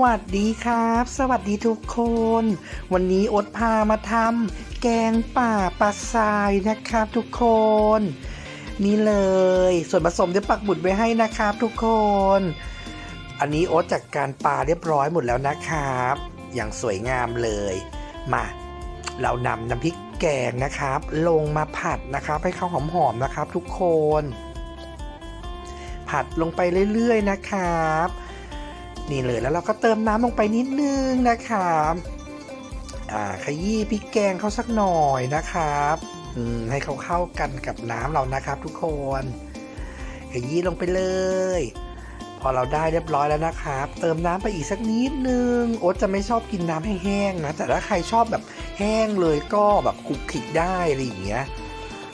สวัสดีครับ สวัสดีทุกคน วันนี้อดพามาทำแกงป่าปลาทรายนะครับทุกคน นี่เลย ส่วนผสมจะปักหมุดไว้ให้นะครับทุกคน อันนี้โอ๊ตจัดการปลาเรียบร้อยหมดแล้วนะครับ อย่างสวยงามเลย มา เรานำน้ำพริกแกงนะครับ ลงมาผัดนะครับ ให้เขาหอมๆนะครับ ทุกคน ผัดลงไปเรื่อยๆนะครับ นี่เลยแล้วเราก็เติมน้ำลงไปนิดนึงนะครับอ่าขยี้พริกแกงเขาสักหน่อยนะครับอืมให้เขาเข้ากันกับน้ำเรานะครับ ทุกคนขยี้ลงไปเลย พอเราได้เรียบร้อยแล้วนะครับ เติมน้ำไปอีกสักนิดนึงโอ๊ตจะไม่ชอบกินน้ำแห้งๆนะแต่ถ้าใครชอบแบบแห้งเลยก็แบบคลุกคลิกได้อะไรอย่างเงี้ย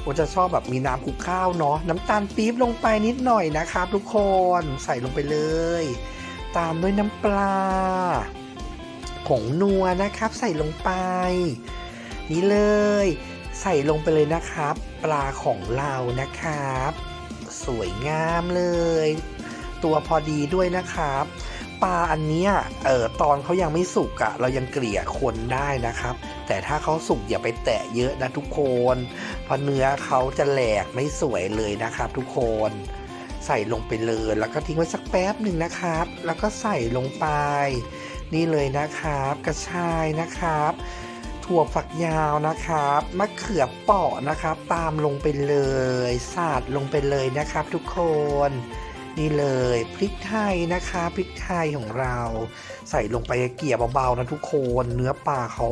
โอ๊ตจะชอบแบบมีน้ำคลุกข้าวเนาะน้ำตาลปี๊บลงไปนิดหน่อยนะครับ ทุกคนใส่ลงไปเลย ตามด้วยน้ำปลา ผงนัวนะครับ ใส่ลงไป นี่เลย ใส่ลงไปเลยนะครับ ปลาของเรานะครับ สวยงามเลย ตัวพอดีด้วยนะครับปลาอันเนี้ยเออตอนเขายังไม่สุกอะเรายังเกลี่ยคนได้นะครับ แต่ถ้าเขาสุกอย่าไปแตะเยอะนะทุกคนเพราะเนื้อเขาจะแหลกไม่สวยเลยนะครับทุกคน ใส่ลงไปเลยแล้วก็ทิ้งไว้สักแป๊บหนึ่งนะครับ แล้วก็ใส่ลงไป นี่เลยนะครับ กระชายนะครับ ถั่วฝักยาวนะครับมะเขือเปราะนะครับ ตามลงไปเลยสาดลงไปเลยนะครับ ทุกคนนี่เลยพริกไทยนะคะพริกไทยของเรา ใส่ลงไปเกี่ยเบาๆนะทุกคนเนื้อปลาเขา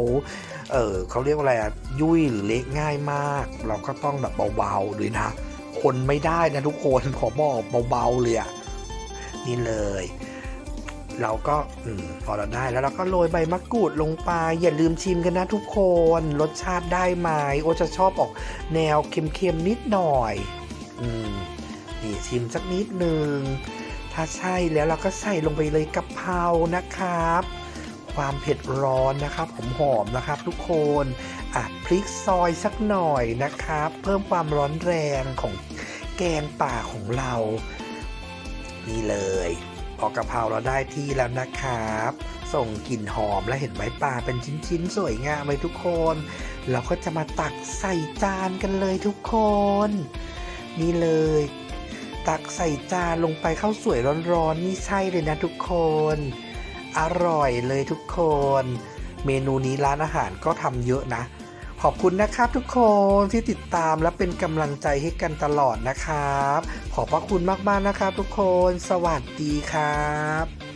เออเขาเรียกว่าอะไรยุ่ยหรือเละง่ายมาก เราก็ต้องแบบเบาๆเลยนะ คนไม่ได้นะทุกคนขอบอกเบาๆเลยอะนี่เลย เราก็อพอเราได้แล้วเราก็โรยใบมะกรูดลงไป อย่าลืมชิมกันนะทุกคนรสชาติได้ไหมโอจะชอบออกแนวเค็มๆนิดหน่อย อืมนี่ชิมสักนิดหนึ่งถ้าใช่แล้วเราก็ใส่ลงไปเลยกะเพรานะครับ ความเผ็ดร้อนนะครับหอมๆนะครับ ทุกคน อะพริกซอยสักหน่อยนะครับ เพิ่มความร้อนแรงของแกงป่าของเรา นี่เลย พอกะเพราเราได้ที่แล้วนะครับ ส่งกลิ่นหอมและเห็นไหมปลาเป็นชิ้นๆ สวยงามเลยทุกคน เราก็จะมาตักใส่จานกันเลยทุกคน นี่เลย ตักใส่จานลงไปข้าวสวยร้อนๆนี่ใช่เลยนะทุกคน อร่อยเลยทุกคนเมนูนี้ร้านอาหารก็ทำเยอะนะ ขอบคุณนะครับทุกคนที่ติดตามและเป็นกำลังใจให้กันตลอดนะครับ ขอบพระคุณมากๆนะครับทุกคน สวัสดีครับ